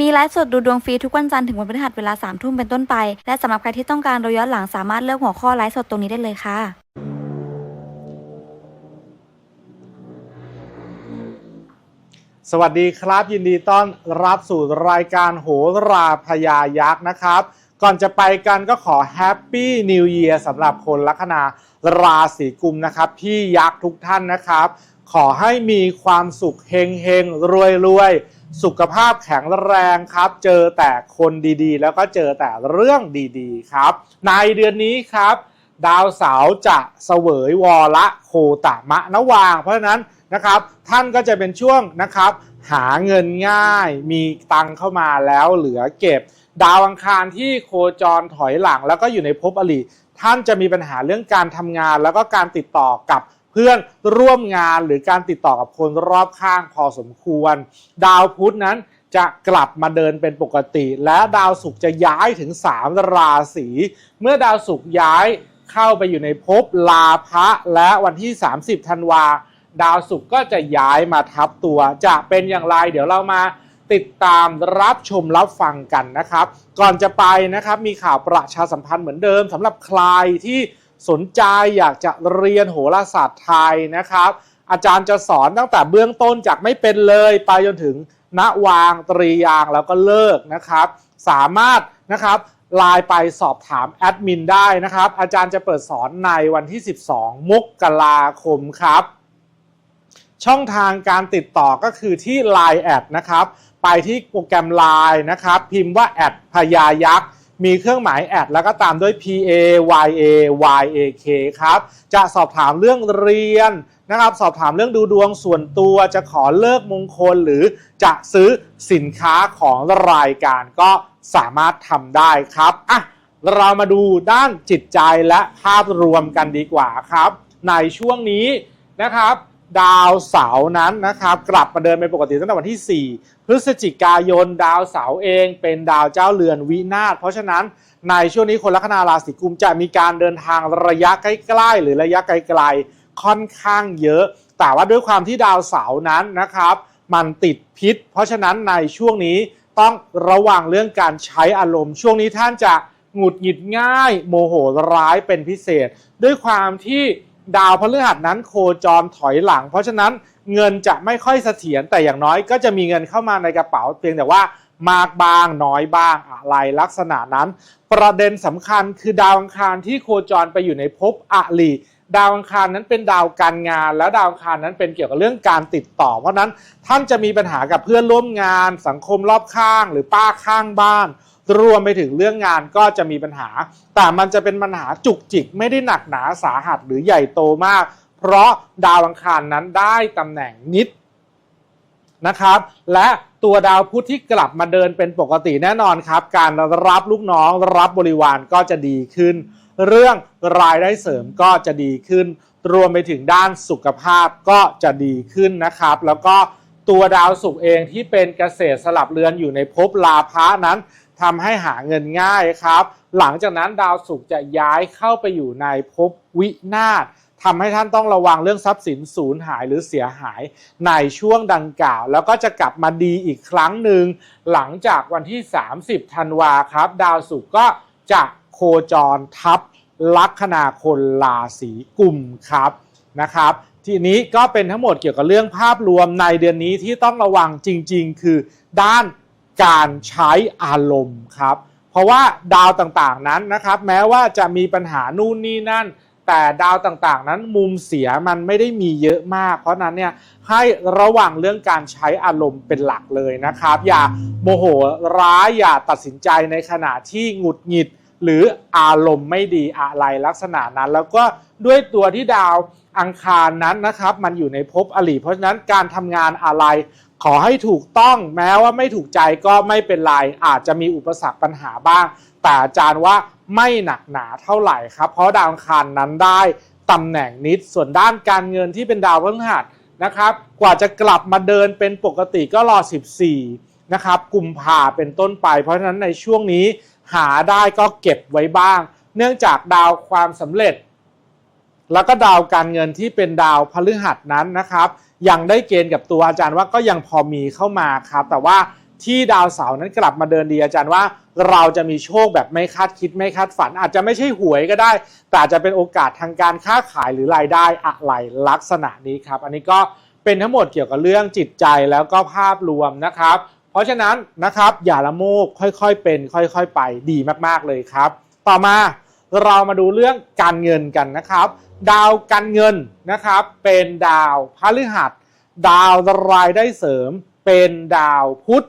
มีไลฟ์สดดูดวงฟรีทุกวันจันทร์ถึงวันพฤหัสเวลา3ามทุ่มเป็นต้นไป และสำหรับใครที่ต้องการดูย้อนหลังสามารถเลือกหัวข้อไลฟ์สดตรงนี้ได้เลยค่ะสวัสดีครับ ยินดีต้อนรับสู่รายการโหราพยายักษ์นะครับ ก่อนจะไปกันก็ขอแฮปปี้นิว e ย r สำหรับคนลัคนาราศีกุมนะครับ พี่ยักษ์ทุกท่านนะครับ ขอให้มีความสุขเฮงเฮงรวยรวยๆ สุขภาพแข็งแรงครับ เจอแต่คนดีๆ แล้วก็เจอแต่เรื่องดีๆครับ ในเดือนนี้ครับ ดาวเสาร์จะเสวยวอละโคตมะนวาง เพราะฉะนั้นนะครับท่านก็จะเป็นช่วงนะครับ หาเงินง่ายมีตังเข้ามาแล้วเหลือเก็บ ดาวอังคารที่โคจรถอยหลังแล้วก็อยู่ในภพอริท่านจะมีปัญหาเรื่องการทำงานแล้วก็การติดต่อกับ เพื่อนร่วมงานหรือการติดต่อกับคนรอบข้างพอสมควร ดาวพุธนั้นจะกลับมาเดินเป็นปกติ และดาวศุกร์จะย้ายถึง 3 ราศี เมื่อดาวศุกร์ย้ายเข้าไปอยู่ในภพลาภะและวันที่ 30 ธันวา ดาวศุกร์ก็จะย้ายมาทับตัว จะเป็นอย่างไร เดี๋ยวเรามาติดตามรับชมรับฟังกันนะครับ ก่อนจะไปนะครับมีข่าวประชาสัมพันธ์เหมือนเดิมสำหรับใครที่ สนใจอยากจะเรียนโหราศาสตร์ไทยนะครับ อาจารย์จะสอนตั้งแต่เบื้องต้นจากไม่เป็นเลยไปจนถึงณวางตรียางแล้วก็เลิกนะครับ สามารถนะครับไลน์ไปสอบถามแอดมินได้นะครับ อาจารย์จะเปิดสอนในวันที่ 12 มกราคมครับ ช่องทางการติดต่อก็คือที่ Line แอดนะครับ ไปที่โปรแกรม Line นะครับ พิมพ์ว่าแอดพยายักษ์ มีเครื่องหมายแอดแล้วก็ตามด้วย P A Y A Y A K ครับ จะสอบถามเรื่องเรียนนะครับสอบถามเรื่องดูดวงส่วนตัวจะขอเลิกมงคลหรือจะซื้อสินค้าของรายการก็สามารถทำได้ครับอะเรามาดูด้านจิตใจและภาพรวมกันดีกว่าครับ ในช่วงนี้นะครับ ดาวเสาร์นั้นนะครับ กลับมาเดินเป็นปกติตั้งแต่วันที่ 4 พฤศจิกายนดาวเสาร์เองเป็นดาวเจ้าเรือนวินาศเพราะฉะนั้นในช่วงนี้คนลัคนาราศีกุมจะมีการเดินทางระยะใกล้ๆหรือระยะไกลๆค่อนข้างเยอะ แต่ว่าด้วยความที่ดาวเสาร์นั้นนะครับ มันติดพิษ เพราะฉะนั้นในช่วงนี้ต้องระวังเรื่องการใช้อารมณ์ ช่วงนี้ท่านจะหงุดหงิดง่าย โมโหร้ายเป็นพิเศษ ด้วยความที่ ดาวพฤหัสนั้นโคจรถอยหลัง เพราะฉะนั้นเงินจะไม่ค่อยเสถียรแต่อย่างน้อยก็จะมีเงินเข้ามาในกระเป๋า เพียงแต่ว่ามากบ้างน้อยบ้างอะไรลักษณะนั้น ประเด็นสำคัญคือดาวอังคารที่โคจรไปอยู่ในภพอลีดาวอังคารนั้นเป็นดาวการงาน แล้วดาวอังคารนั้นเป็นเกี่ยวกับเรื่องการติดต่อ เพราะนั้นท่านจะมีปัญหากับเพื่อนร่วมงาน สังคมรอบข้าง หรือป้าข้างบ้าน รวมไปถึงเรื่องงานก็จะมีปัญหา แต่มันจะเป็นปัญหาจุกจิกไม่ได้หนักหนาสาหัสหรือใหญ่โตมาก เพราะดาวอังคารนั้นได้ตำแหน่งนิดนะครับ และตัวดาวพุธที่กลับมาเดินเป็นปกติแน่นอนครับ การรับลูกน้องรับบริวารก็จะดีขึ้น เรื่องรายได้เสริมก็จะดีขึ้น รวมไปถึงด้านสุขภาพก็จะดีขึ้นนะครับ แล้วก็ตัวดาวศุกร์เองที่เป็นเกษตรสลับเรือนอยู่ในภพลาภะนั้น ทำให้หาเงินง่ายครับ หลังจากนั้นดาวศุกร์จะย้ายเข้าไปอยู่ในภพวินาศทำให้ท่านต้องระวังเรื่องทรัพย์สินสูญหายหรือเสียหายในช่วงดังกล่าว แล้วก็จะกลับมาดีอีกครั้งหนึ่งหลังจากวันที่ 30 ธันวาครับ ดาวศุกร์ก็จะโคจรทับลัคนาคนราศีกุมครับนะครับ ทีนี้ก็เป็นทั้งหมดเกี่ยวกับเรื่องภาพรวมในเดือนนี้ที่ต้องระวังจริง ๆ คือด้าน การใช้อารมณ์ครับ เพราะว่าดาวต่างๆนั้นนะครับ แม้ว่าจะมีปัญหานู่นนี่นั่น แต่ดาวต่างๆนั้นมุมเสียมันไม่ได้มีเยอะมาก เพราะนั้นเนี่ยให้ระวังเรื่องการใช้อารมณ์เป็นหลักเลยนะครับ อย่าโมโหร้ายอย่าตัดสินใจในขณะที่หงุดหงิด หรืออารมณ์ไม่ดีอะไรลักษณะนั้น แล้วก็ด้วยตัวที่ดาวอังคารนั้นนะครับ มันอยู่ในภพอลีเพราะฉะนั้นการทำงานอะไร ขอให้ถูกต้องแม้ว่าไม่ถูกใจก็ไม่เป็นไรอาจจะมีอุปสรรคปัญหาบ้าง แต่อาจารย์ว่าไม่หนักหนาเท่าไหร่ครับ เพราะดาวอังคารนั้นได้ตำแหน่งนิดส่วนด้านการเงินที่เป็นดาวพฤหัสนะครับกว่าจะกลับมาเดินเป็นปกติก็รอ 14นะครับกุมภาเป็นต้นไป เพราะฉะนั้นในช่วงนี้หาได้ก็เก็บไว้บ้าง เนื่องจากดาวความสำเร็จ แล้วก็ดาวการเงินที่เป็นดาวพฤหัสนั้นนะครับ ยังได้เกณฑ์กับตัวอาจารย์ว่าก็ยังพอมีเข้ามาครับ แต่ว่าที่ดาวเสาร์นั้นกลับมาเดินดีอาจารย์ว่า เราจะมีโชคแบบไม่คาดคิดไม่คาดฝัน อาจจะไม่ใช่หวยก็ได้ แต่จจะเป็นโอกาสทางการค้าขายหรือรายได้อะไรลักษณะนี้ครับ อันนี้ก็เป็นทั้งหมดเกี่ยวกับเรื่องจิตใจแล้วก็ภาพรวมนะครับ เพราะฉะนั้นนะครับอย่าละโมบค่อยๆเป็น ค่อยๆ ไปดีมากๆเลยครับ ต่อมาเรามาดูเรื่องการเงินกันนะครับ ดาวการเงินนะครับ เป็นดาวพฤหัส ดาวรายได้เสริม เป็นดาวพุธ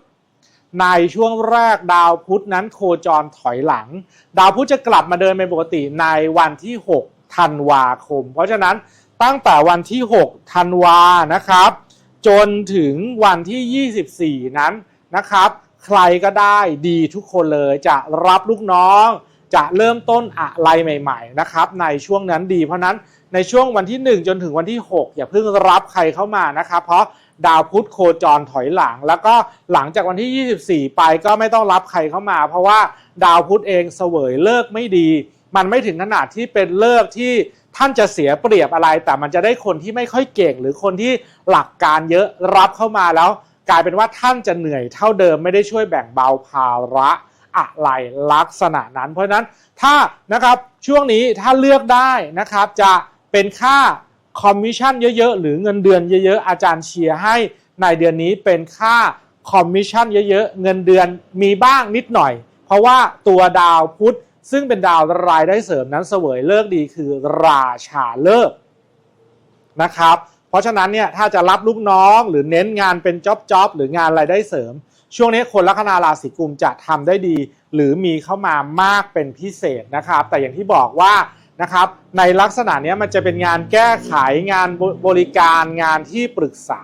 ในช่วงแรกดาวพุธนั้นโคจรถอยหลัง ดาวพุธจะกลับมาเดินเป็นปกติในวันที่ 6 ธันวาคม เพราะฉะนั้นตั้งแต่วันที่ 6 ธันวานะครับ จนถึงวันที่ 24 นั้นนะครับ ใครก็ได้ดีทุกคนเลยจะรับลูกน้อง จะเริ่มต้นอะไรใหม่ ๆ นะครับ ในช่วงนั้นดี เพราะนั้นในช่วงวันที่ 1 จนถึงวันที่ 6 อย่าเพิ่งรับใครเข้ามานะครับ เพราะดาวพุธโคจรถอยหลัง แล้วก็หลังจากวันที่ 24 ไปก็ไม่ต้องรับใครเข้ามา เพราะว่าดาวพุธเองเสวยเลิกไม่ดี มันไม่ถึงขนาดที่เป็นเลิกที่ท่านจะเสียเปรียบอะไร แต่มันจะได้คนที่ไม่ค่อยเก่ง หรือคนที่หลักการเยอะรับเข้ามาแล้ว กลายเป็นว่าท่านจะเหนื่อยเท่าเดิมไม่ได้ช่วยแบ่งเบาภาระ อะไรลักษณะนั้น เพราะฉะนั้นถ้านะครับช่วงนี้ถ้าเลือกได้นะครับจะเป็นค่าคอมมิชชั่นเยอะๆ หรือเงินเดือนเยอะๆ อาจารย์เชียร์ให้ในเดือนนี้เป็นค่าคอมมิชชั่นเยอะๆ เงินเดือนมีบ้างนิดหน่อย เพราะว่าตัวดาวพุธซึ่งเป็นดาวรายได้เสริมนั้นเสวยเลิกดีคือราชาเลิกนะครับ เพราะฉะนั้นเนี่ยถ้าจะรับลูกน้องหรือเน้นงานเป็นจ็อบจ็อบหรืองานรายได้เสริม ช่วงนี้คนลัคนาราศีกุมจะทำได้ดี หรือมีเข้ามามากเป็นพิเศษนะครับ แต่อย่างที่บอกว่านะครับในลักษณะนี้มันจะเป็นงานแก้ไขงานบริการงานที่ปรึกษา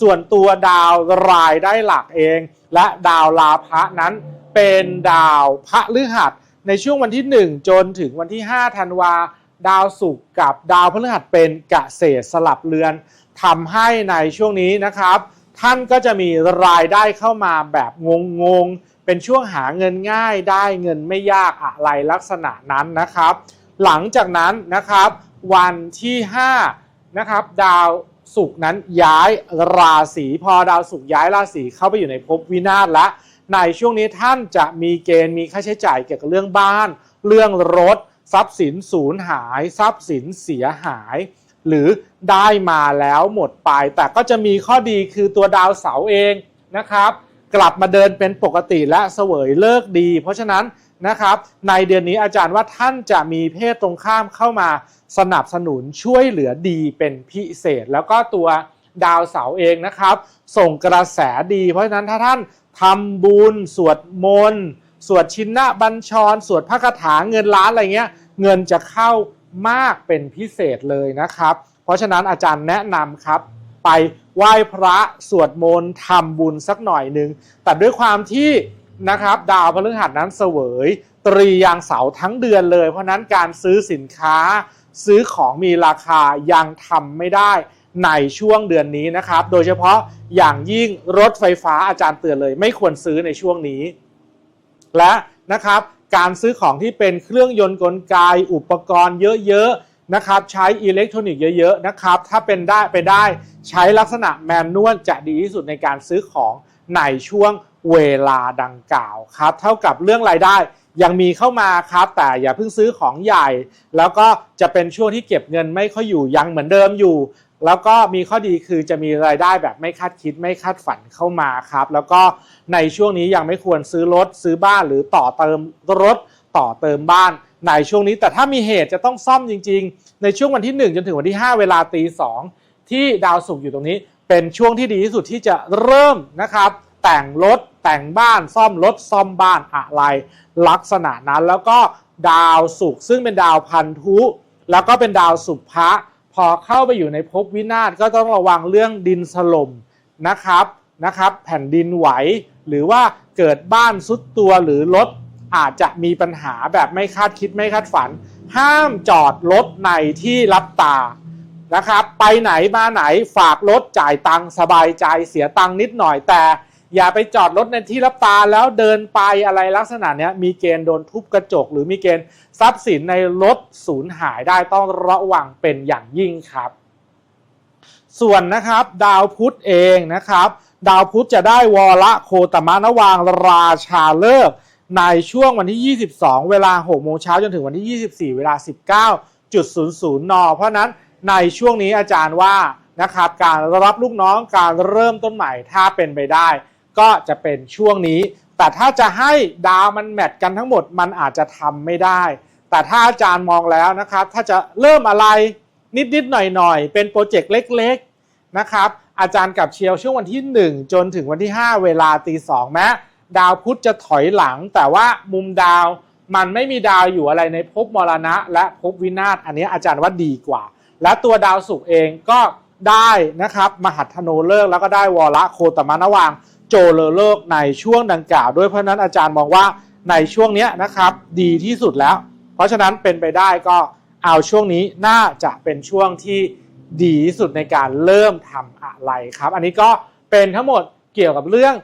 ส่วนตัวดาวรายได้หลักเอง และดาวลาภะนั้นเป็นดาวพระฤหัสในช่วงวันที่ 1 จนถึงวันที่5ธันวาดาวศุกร์กับดาวพฤหัสเป็นเกษตรสลับเรือนทำให้ในช่วงนี้นะครับ ท่านก็จะมีรายได้เข้ามาแบบงงๆ เป็นช่วงหาเงินง่ายได้เงินไม่ยากอะไรลักษณะนั้นนะครับ หลังจากนั้นนะครับ วันที่5นะครับดาวศุกร์นั้นย้ายราศีพอดาวศุกร์ย้ายราศีเข้าไปอยู่ในภพวินาศแล้วในช่วงนี้ท่านจะมีเกณฑ์มีค่าใช้จ่ายเกี่ยวกับเรื่องบ้าน เรื่องรถ ทรัพย์สินสูญหาย ทรัพย์สินเสียหาย หรือได้มาแล้วหมดไป แต่ก็จะมีข้อดีคือตัวดาวเสาร์เองนะครับ กลับมาเดินเป็นปกติและเสวยเลิกดี เพราะฉะนั้นนะครับในเดือนนี้อาจารย์ว่าท่านจะมีเพศตรงข้ามเข้ามาสนับสนุนช่วยเหลือดีเป็นพิเศษ แล้วก็ตัวดาวเสาร์เองนะครับ ส่งกระแสดี เพราะฉะนั้นถ้าท่านทำบุญสวดมนต์สวดชินนะบัญชร สวดพระคาถาเงินล้านอะไรเงี้ย เงินจะเข้า มากเป็นพิเศษเลยนะครับ เพราะฉะนั้นอาจารย์แนะนำครับ ไปไหว้พระสวดมนต์ทำบุญสักหน่อยหนึ่งแต่ด้วยความที่นะครับดาวพฤหัสนั้นเสวย ตรียางเสาทั้งเดือนเลย เพราะฉะนั้นการซื้อสินค้า ซื้อของมีราคายังทำไม่ได้ในช่วงเดือนนี้นะครับ โดยเฉพาะอย่างยิ่งรถไฟฟ้าอาจารย์เตือนเลย ไม่ควรซื้อในช่วงนี้ และนะครับ การซื้อของที่เป็นเครื่องยนต์กลไกอุปกรณ์เยอะๆนะครับใช้อิเล็กทรอนิกส์เยอะๆนะครับถ้าเป็นได้ไปได้ใช้ลักษณะแมนนวลจะดีที่สุดในการซื้อของในช่วงเวลาดังกล่าวครับเท่ากับเรื่องรายได้ยังมีเข้ามาครับ แต่อย่าเพิ่งซื้อของใหญ่ แล้วก็จะเป็นช่วงที่เก็บเงินไม่ค่อยอยู่ยังเหมือนเดิมอยู่ แล้วก็มีข้อดีคือจะมีรายได้แบบไม่คาดคิดไม่คาดฝันเข้ามาครับ แล้วก็ในช่วงนี้ยังไม่ควรซื้อรถซื้อบ้านหรือต่อเติมรถต่อเติมบ้านในช่วงนี้ แต่ถ้ามีเหตุจะต้องซ่อมจริง ๆ ในช่วงวันที่ 1 จนถึงวันที่ 5 เวลาตีสองที่ดาวศุกร์อยู่ตรงนี้ เป็นช่วงที่ดีที่สุดที่จะเริ่มนะครับ แต่งรถแต่งบ้านซ่อมรถซ่อมบ้านอะไรลักษณะนั้นแล้วก็ดาวศุกร์ซึ่งเป็นดาวพันธุ แล้วก็เป็นดาวสุภะ พอเข้าไปอยู่ในภพวินาศก็ต้องระวังเรื่องดินสลมนะครับนะครับแผ่นดินไหวหรือว่าเกิดบ้านซุดตัวหรือรถอาจจะมีปัญหาแบบไม่คาดคิดไม่คาดฝัน ห้ามจอดรถในที่รับตานะครับ ไปไหนมาไหนฝากรถจ่ายตังค์สบายใจเสียตังค์นิดหน่อยแต่ อย่าไปจอดรถในที่รับตาแล้วเดินไปอะไรลักษณะเนี้ยมีเกณฑ์โดนทุบกระจก หรือมีเกณฑ์ทรัพย์สินในรถสูญหายได้ต้องระวังเป็นอย่างยิ่งครับ ส่วนนะครับดาวพุธเองนะครับ ดาวพุธจะได้วรโคตมะนวางราชาเลิกในช่วงวันที่ 22 เวลา 6 โมงเช้าจนถึงวันที่ 24 เวลา 19.00 น เพราะนั้นในช่วงนี้อาจารย์ว่านะครับการรับลูกน้องการเริ่มต้นใหม่ถ้าเป็นไปได้ ก็จะเป็นช่วงนี้ แต่ถ้าจะให้ดาวมันแมทกันทั้งหมดมันอาจจะทำไม่ได้ แต่ถ้าอาจารย์มองแล้วนะครับ ถ้าจะเริ่มอะไรนิดๆหน่อยๆ เป็นโปรเจกต์เล็กๆนะครับ อาจารย์กับเชียวช่วงวันที่ 1 จนถึงวันที่ 5 เวลาตีสองแม้ดาวพุธจะถอยหลัง แต่ว่ามุมดาวมันไม่มีดาวอยู่อะไรในภพมรณะ และภพวินาศอันนี้อาจารย์ว่าดีกว่า และตัวดาวศุกร์เองก็ได้นะครับ มหัทโนเลิกแล้วก็ได้วรโคตมานวาง โจเลเลิกในช่วงดังกล่าว ด้วยเพราะนั้นอาจารย์มองว่าในช่วงนี้นะครับดีที่สุดแล้ว เพราะฉะนั้นเป็นไปได้ก็เอาช่วงนี้น่าจะเป็นช่วงที่ดีที่สุดในการเริ่มทำอะไรครับ อันนี้ก็เป็นทั้งหมดเกี่ยวกับเรื่อง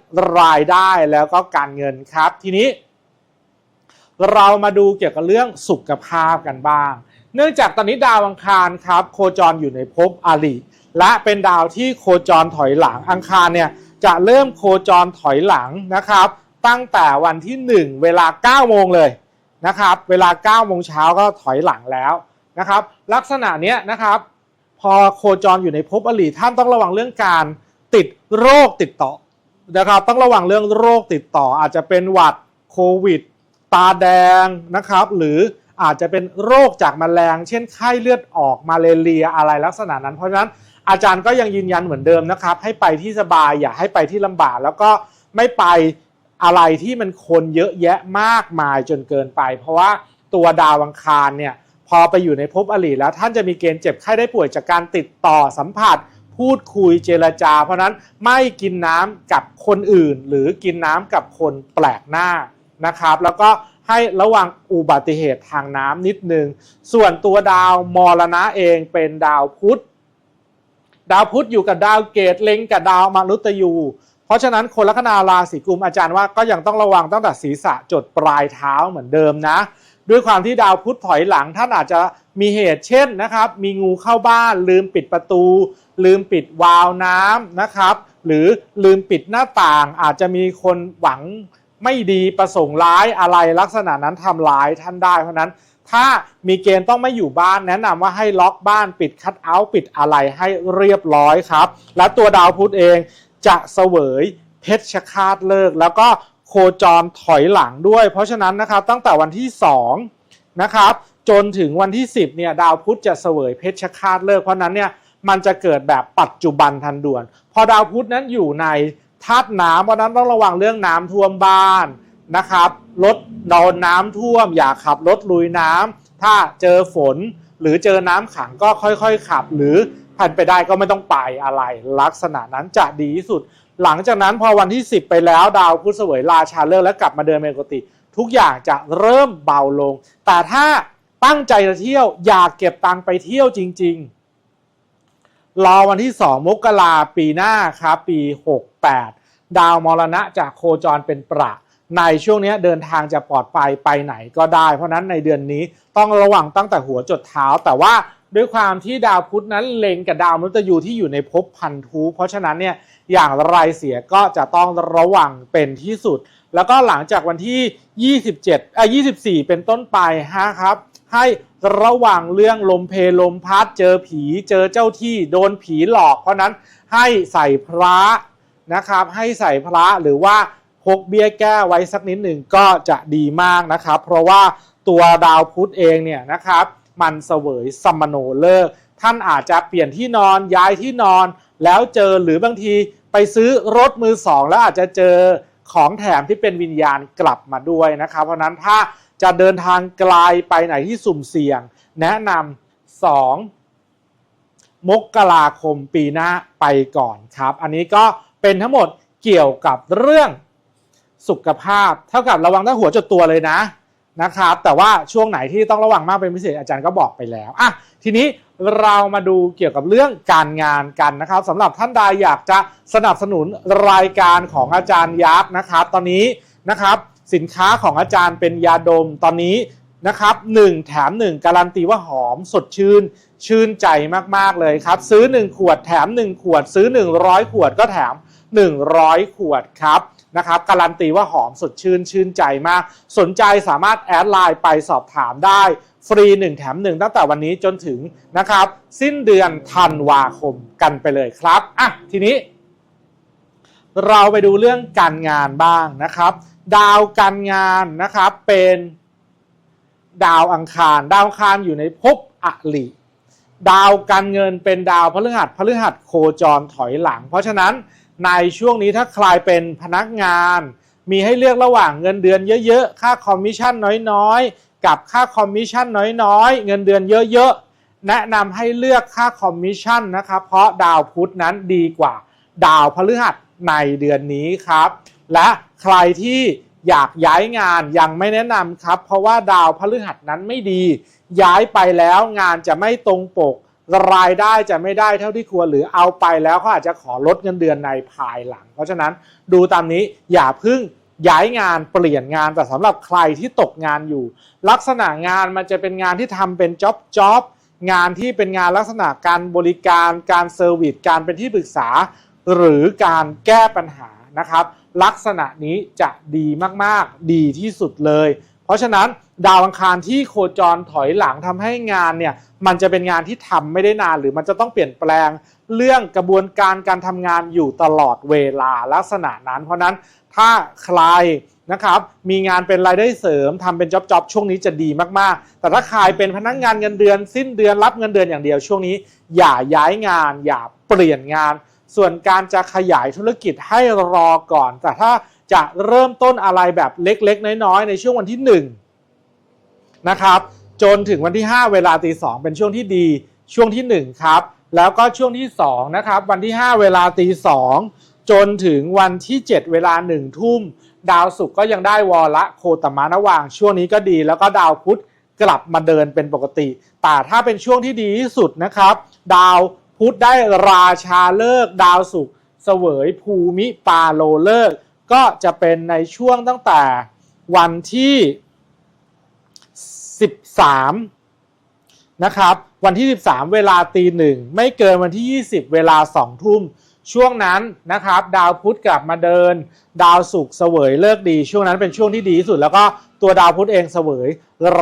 รายได้แล้วก็การเงินครับ ทีนี้ เรามาดูเกี่ยวกับเรื่องสุขภาพกันบ้าง เนื่องจากตอนนี้ดาวอังคารครับ โคจรอยู่ในภพอาริและเป็นดาวที่โคจรถอยหลังอังคารเนี่ย จะเริ่มโคจรถอยหลังนะครับ ตั้งแต่วันที่ 1 เวลา 9 โมงเลยนะครับ เวลา 9 โมงเช้าก็ถอยหลังแล้วนะครับ ลักษณะเนี้ยนะครับ พอโคจรอยู่ในภพอริท่านต้องระวังเรื่องการติดโรคติดต่อนะครับต้องระวังเรื่องโรคติดต่ออาจจะเป็นหวัดโควิด ตาแดงนะครับ หรืออาจจะเป็นโรคจากแมลง เช่นไข้เลือดออกมาเลเรียอะไรลักษณะนั้น เพราะฉะนั้น อาจารย์ก็ยังยืนยันเหมือนเดิมนะครับ ให้ไปที่สบายอย่าให้ไปที่ลำบากแล้วก็ไม่ไปอะไรที่มันคนเยอะแยะมากมายจนเกินไป เพราะว่าตัวดาวอังคารเนี่ยพอไปอยู่ในภพอริแล้วท่านจะมีเกณฑ์เจ็บไข้ได้ป่วยจากการติดต่อสัมผัส พูดคุยเจรจา เพราะนั้นไม่กินน้ำกับคนอื่น หรือกินน้ำกับคนแปลกหน้านะครับ แล้วก็ให้ระวังอุบัติเหตุทางน้ำนิดนึง ส่วนตัวดาวมรณะเองเป็นดาวพุธ ดาวพุธอยู่กับดาวเกตเล็งกับดาวมนุษยู เพราะฉะนั้นคนลัคนาราศีกุมอาจารย์ว่าก็ยังต้องระวังตั้งแต่ศีรษะจดปลายเท้าเหมือนเดิมนะ ด้วยความที่ดาวพุธถอยหลังท่านอาจจะมีเหตุเช่นนะครับ มีงูเข้าบ้านลืมปิดประตู ลืมปิดวาล์วน้ำนะครับ หรือลืมปิดหน้าต่างอาจจะมีคนหวังไม่ดีประสงค์ร้ายอะไรลักษณะนั้นทำร้ายท่านได้เพราะนั้น ถ้ามีเกณฑ์ต้องไม่อยู่บ้านแนะนำว่าให้ล็อกบ้านปิดคัทเอาท์ปิดอะไรให้เรียบร้อยครับ และตัวดาวพุธเองจะเสวยเพชฌฆาตเลิก แล้วก็โคจรถอยหลังด้วย เพราะฉะนั้นนะครับตั้งแต่วันที่2นะครับจนถึงวันที่ 10เนี่ยดาวพุธจะเสวยเพชฌฆาตเลิก เพราะนั้นเนี่ยมันจะเกิดแบบปัจจุบันทันด่วน พอดาวพุธนั้นอยู่ในธาตุน้ำเพราะนั้นต้องระวังเรื่องน้ำท่วมบ้าน นะครับรถนอนน้ำท่วม อย่าขับรถลุยน้ำถ้าเจอฝนหรือเจอน้ำขังก็ค่อยๆ ขับ หรือผ่านไปได้ก็ไม่ต้องไปอะไร ลักษณะนั้นจะดีที่สุด หลังจากนั้นพอวันที่ 10 ไปแล้วดาวพุธเสวยราชาเลิกและกลับมาเดินเป็นปกติ ทุกอย่างจะเริ่มเบาลง แต่ถ้าตั้งใจจะเที่ยวอยากเก็บตังค์ไปเที่ยวจริง ๆ รอวันที่ 2 มกราปีหน้าครับปี 68 ดาวมรณะจากโคจรเป็นประ ในช่วงนี้เดินทางจะปลอดภัยไปไหนก็ได้ เพราะนั้นในเดือนนี้ต้องระวังตั้งแต่หัวจดเท้า แต่ว่าด้วยความที่ดาวพุธนั้นเล็งกับดาวมฤตยูที่อยู่ในภพพันธุเพราะฉะนั้นเนี่ยอย่างไรเสียก็จะต้องระวังเป็นที่สุด แล้วก็หลังจากวันที่ 27เอ่อ24 เป็นต้นไปฮะครับ ให้ระวังเรื่องลมเพลลมพัดเจอผีเจอเจ้าที่โดนผีหลอก เพราะนั้นให้ใส่พระนะครับให้ใส่พระหรือว่า พกเบี้ยแก้ไว้สักนิดหนึ่งก็จะดีมากนะครับ เพราะว่าตัวดาวพุธเองเนี่ยนะครับ มันเสวยสมโนเลิกษ์ท่านอาจจะเปลี่ยนที่นอนย้ายที่นอน แล้วเจอหรือบางทีไปซื้อรถมือสองแล้วอาจจะเจอของแถมที่เป็นวิญญาณกลับมาด้วยนะครับ เพราะฉะนั้นถ้าจะเดินทางไกลไปไหนที่สุ่มเสี่ยง แนะนำสองมกราคมปีหน้าไปก่อนครับ อันนี้ก็เป็นทั้งหมดเกี่ยวกับเรื่อง สุขภาพ เท่ากับระวังตั้งหัวจดตัวเลยนะนะครับ แต่ว่าช่วงไหนที่ต้องระวังมากเป็นพิเศษอาจารย์ก็บอกไปแล้วอะทีนี้เรามาดูเกี่ยวกับเรื่องการงานกันนะครับสำหรับท่านใดอยากจะสนับสนุนรายการของอาจารย์ยักษ์นะครับ ตอนนี้นะครับสินค้าของอาจารย์เป็นยาดมตอนนี้นะครับ1แถม 1 การันตีว่าหอมสดชื่น ชื่นใจมาก ๆ เลยครับ ซื้อ 1 ขวดแถม 1 ขวด ซื้อ 100 ขวดก็แถม 100 ขวดครับ นะครับการันตีว่าหอมสดชื่นชื่นใจมาก สนใจสามารถแอดไลน์ไปสอบถามได้ ฟรี 1 แถม 1 ตั้งแต่วันนี้จนถึงนะครับ สิ้นเดือนธันวาคมกันไปเลยครับอะทีนี้ เราไปดูเรื่องการงานบ้างนะครับ ดาวการงานนะครับเป็นดาวอังคาร ดาวอังคารอยู่ในภพอลิดาวการเงินเป็นดาวพฤหัสพฤหัสโคจรถอยหลัง เพราะฉะนั้น ในช่วงนี้ถ้าใครเป็นพนักงาน มีให้เลือกระหว่างเงินเดือนเยอะๆ ค่าคอมมิชชั่นน้อยๆ กับค่าคอมมิชชั่นน้อยๆ เงินเดือนเยอะๆ แนะนำให้เลือกค่าคอมมิชชั่นนะครับ เพราะดาวพุธนั้นดีกว่า ดาวพฤหัสในเดือนนี้ครับ และใครที่อยากย้ายงานยังไม่แนะนำครับ เพราะว่าดาวพฤหัสนั้นไม่ดี ย้ายไปแล้วงานจะไม่ตรงปก รายได้จะไม่ได้เท่าที่ควรหรือเอาไปแล้วเขาอาจจะขอลดเงินเดือนในภายหลัง เพราะฉะนั้นดูตามนี้อย่าพึ่งย้ายงานเปลี่ยนงานแต่สำหรับใครที่ตกงานอยู่ ลักษณะงานมันจะเป็นงานที่ทำเป็นจ็อบจ็อบงานที่เป็นงานลักษณะการบริการการเซอร์วิสการเป็นที่ปรึกษา หรือการแก้ปัญหานะครับ ลักษณะนี้จะดีมากๆ ดีที่สุดเลย เพราะฉะนั้น ดาวอังคารที่โคจรถอยหลังทำให้งานเนี่ยมันจะเป็นงานที่ทำไม่ได้นาน หรือมันจะต้องเปลี่ยนแปลงเรื่องกระบวนการการทำงานอยู่ตลอดเวลาลักษณะนั้น เพราะนั้นถ้าใครนะครับมีงานเป็นรายได้เสริมทำเป็นจ็อบจ็อบช่วงนี้จะดีมากๆ แต่ถ้าใครเป็นพนักงานเงินเดือน สิ้นเดือนรับเงินเดือนอย่างเดียวช่วงนี้ อย่าย้ายงาน อย่าเปลี่ยนงาน ส่วนการจะขยายธุรกิจให้รอก่อน แต่ถ้าจะเริ่มต้นอะไรแบบเล็กๆ น้อยๆ ในช่วงวันที่ 1 นะครับ จนถึงวันที่ 5 เวลาตีสองเป็นช่วงที่ดีช่วงที่ 1 ครับ แล้วก็ช่วงที่ 2 นะครับ วันที่ 5 เวลาตีสองจนถึงวันที่ 7 เวลา 1 ทุ่ม ดาวศุกร์ก็ยังได้วอละโคตมานวาง ช่วงนี้ก็ดี แล้วก็ดาวพุธกลับมาเดินเป็นปกติ แต่ถ้าเป็นช่วงที่ดีที่สุดนะครับ ดาวพุธได้ราชาเลิก ดาวศุกร์เสวยภูมิปาโลเลิก ก็จะเป็นในช่วงตั้งแต่วันที่ 13 นะครับ วันที่ 13 เวลาตีหนึ่งไม่เกินวันที่ 20 เวลา 2 ทุ่ม ช่วงนั้นนะครับ ดาวพุธกลับมาเดิน ดาวศุกร์เสวยเลิกดี ช่วงนั้นเป็นช่วงที่ดีที่สุด แล้วก็ตัวดาวพุธเองเสวย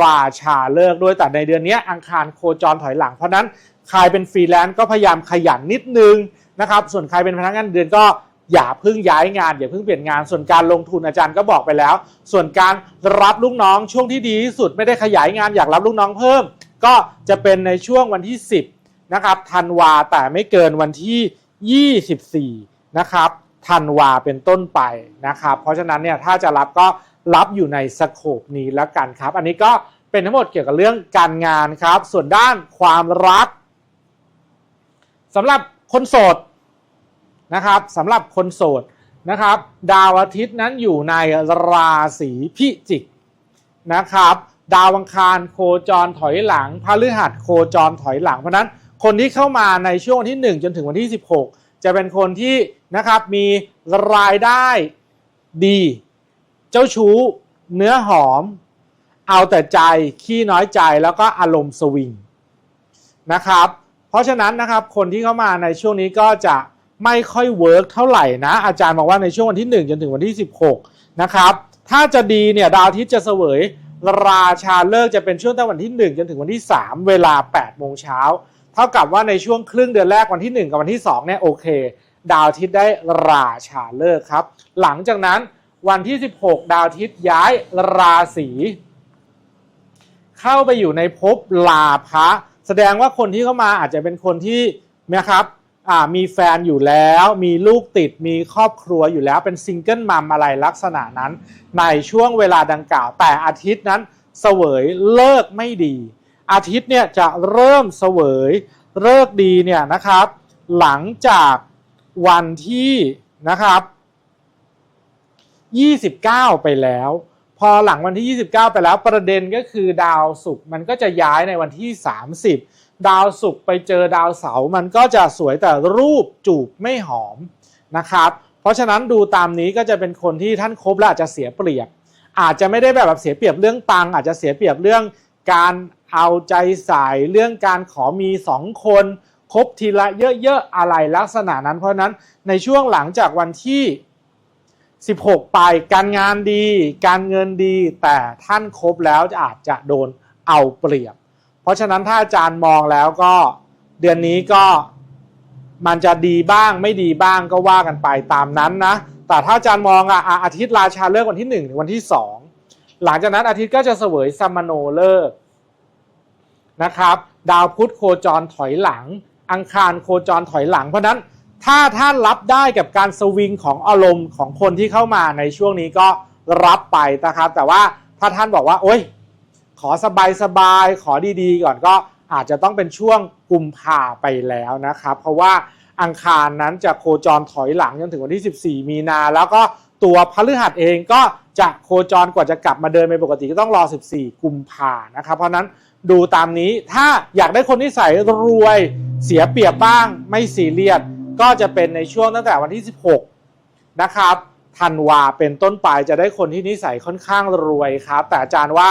ราชาเลิกด้วยแต่ในเดือนนี้อังคารโคจรถอยหลังเพราะนั้นใครเป็นฟรีแลนซ์ก็พยายามขยันนิดนึงนะครับ ส่วนใครเป็นพนักงานเดือนก็ อย่าเพิ่งย้ายงานอย่าเพิ่งเปลี่ยนงาน ส่วนการลงทุนอาจารย์ก็บอกไปแล้ว ส่วนการรับลูกน้องช่วงที่ดีที่สุดไม่ได้ขยายงานอยากรับลูกน้องเพิ่ม ก็จะเป็นในช่วงวันที่ 10นะครับธันวาแต่ไม่เกินวันที่ 24นะครับธันวาเป็นต้นไปนะครับ เพราะฉะนั้นเนี่ยถ้าจะรับก็รับอยู่ในสโคปนี้แล้วกันครับ อันนี้ก็เป็นทั้งหมดเกี่ยวกับเรื่องการงานครับ ส่วนด้านความรักสำหรับคนโสด นะครับสำหรับคนโสดนะครับ ดาวอาทิตย์นั้นอยู่ในราศีพิจิกนะครับ ดาวอังคารโคจรถอยหลังพฤหัสโคจรถอยหลัง เพราะนั้นคนที่เข้ามาในช่วงวันที่ 1 จนถึงวันที่ 16 จะเป็นคนที่นะครับมีรายได้ดี เจ้าชู้ เนื้อหอม เอาแต่ใจขี้น้อยใจแล้วก็อารมณ์สวิงนะครับ เพราะฉะนั้นนะครับคนที่เข้ามาในช่วงนี้ก็จะ ไม่ค่อยเวิร์กเท่าไหร่นะ อาจารย์บอกว่าในช่วงวันที่ 1 จนถึงวันที่ 16 นะครับ ถ้าจะดีเนี่ยดาวอาทิตย์จะเสวยราชาเลิกจะเป็นช่วงตั้งวันที่ 1 จนถึงวันที่ 3 เวลา8โมงเช้าเท่ากับว่าในช่วงครึ่งเดือนแรกวันที่ 1 กับวันที่2เนี่ยโอเค ดาวอาทิตย์ได้ราชาเลิกครับ หลังจากนั้นวันที่ 16 ดาวอาทิตย์ย้ายราศีเข้าไปอยู่ในภพลาภะแสดงว่าคนที่เข้ามาอาจจะเป็นคนที่นะครับ มีแฟนอยู่แล้ว มีลูกติดมีครอบครัวอยู่แล้วเป็นซิงเกิลมัมอะไรลักษณะนั้น ในช่วงเวลาดังกล่าว แต่อาทิตย์นั้นเสวยเลิกไม่ดี อาทิตย์เนี่ยจะเริ่มเสวยเลิกดีเนี่ยนะครับ หลังจากวันที่นะครับ 29 ไปแล้ว พอหลังวันที่ 29 ไปแล้วประเด็นก็คือดาวศุกร์มันก็จะย้ายในวันที่ 30 ดาวศุกร์ไปเจอดาวเสาร์มันก็จะสวยแต่รูปจูบไม่หอมนะครับ เพราะฉะนั้นดูตามนี้ก็จะเป็นคนที่ท่านคบแล้วอาจจะเสียเปรียบ อาจจะไม่ได้แบบเสียเปรียบเรื่องตังอาจจะเสียเปรียบเรื่องการเอาใจใส่เรื่องการขอมีสองคนครบทีละเยอะๆอะไรลักษณะนั้น เพราะนั้นในช่วงหลังจากวันที่ 16 ไปการงานดี การเงินดี แต่ท่านครบแล้วจะอาจจะโดนเอาเปรียบ ราะฉะนั้นถ้าอาจารย์มองแล้วก็เดือนนี้ก็มันจะดีบ้างไม่ดีบ้างก็ว่ากันไปตามนั้นนะ แต่ถ้าอาจารย์มองอะอาทิตย์ราชาเลิกวันที่1ถึงวันที่ 2 หลังจากนั้นอาทิตย์ก็จะเสวยซัมโนเลิกนะครับ ดาวพุธโคจรถอยหลัง อังคารโคจรถอยหลัง เพราะฉะนั้นถ้าท่านรับได้กับการสวิงของอารมณ์ของคนที่เข้ามาในช่วงนี้ก็รับไปนะครับ แต่ว่าถ้าท่านบอกว่าโอ๊ย ขอสบายสบายๆขอดีๆ ก่อนก็อาจจะต้องเป็นช่วงกุมภาไปแล้วนะครับ เพราะว่าอังคารนั้นจะโคจรถอยหลังจนถึงวันที่ 14 มีนา แล้วก็ตัวพฤหัสเองก็จะโคจรกว่าจะกลับมาเดินเป็นปกติก็ต้องรอ 14 กุมภานะครับ เพราะฉะนั้นดูตามนี้ถ้าอยากได้คนที่ใส่รวยเสียเปรียบบ้างไม่ซีเรียสก็จะเป็นในช่วงตั้งแต่วันที่ 16 นะครับธันวาเป็นต้นไปจะได้คนที่นิสัยค่อนข้างรวยครับ แต่อาจารย์ว่า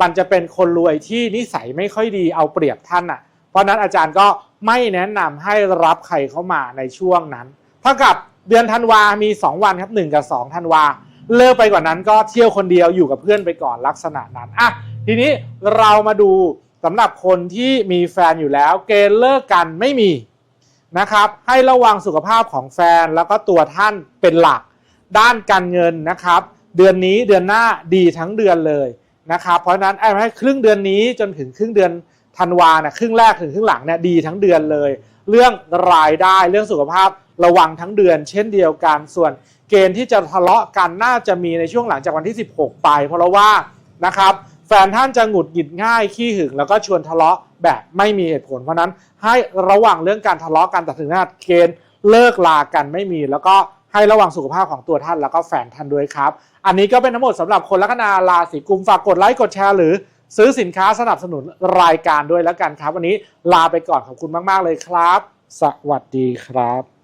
มันจะเป็นคนรวยที่นิสัยไม่ค่อยดีเอาเปรียบท่านอะ เพราะนั้นอาจารย์ก็ไม่แนะนำให้รับใครเข้ามาในช่วงนั้น เท่ากับเดือนธันวา มี 2 วันครับ 1 กับ2ธันวา เลิกไปกว่านั้นก็เที่ยวคนเดียวอยู่กับเพื่อนไปก่อนลักษณะนั้นอะทีนี้เรามาดูสำหรับคนที่มีแฟนอยู่แล้ว เกณฑ์เลิกกันไม่มีนะครับ ให้ระวังสุขภาพของแฟนแล้วก็ตัวท่านเป็นหลัก ด้านการเงินนะครับ เดือนนี้เดือนหน้าดีทั้งเดือนเลย นะครับเพราะนั้นไอ้ให้ครึ่งเดือนนี้จนถึงครึ่งเดือนธันวาเนี่ยครึ่งแรกถึงครึ่งหลังเนี่ยดีทั้งเดือนเลย เรื่องรายได้เรื่องสุขภาพระวังทั้งเดือน เช่นเดียวกันส่วนเกณฑ์ที่จะทะเลาะกันน่าจะมีในช่วงหลังจากวันที่ 16 ไป เพราะว่านะครับแฟนท่านจะหงุดหงิดง่ายขี้หึงแล้วก็ชวนทะเลาะแบบไม่มีเหตุผล เพราะฉะนั้นให้ระวังเรื่องการทะเลาะกันแต่ถึงขนาดเกณฑ์เลิกลากันไม่มีแล้วก็ ให้ระวังสุขภาพของตัวท่านแล้วก็แฟนท่านด้วยครับ อันนี้ก็เป็นทั้งหมดสำหรับคนลัคนาราศีกุมฝากกดไลค์กดแชร์หรือซื้อสินค้าสนับสนุนรายการด้วยแล้วกันครับ วันนี้ลาไปก่อนขอบคุณมาก ๆ เลยครับ สวัสดีครับ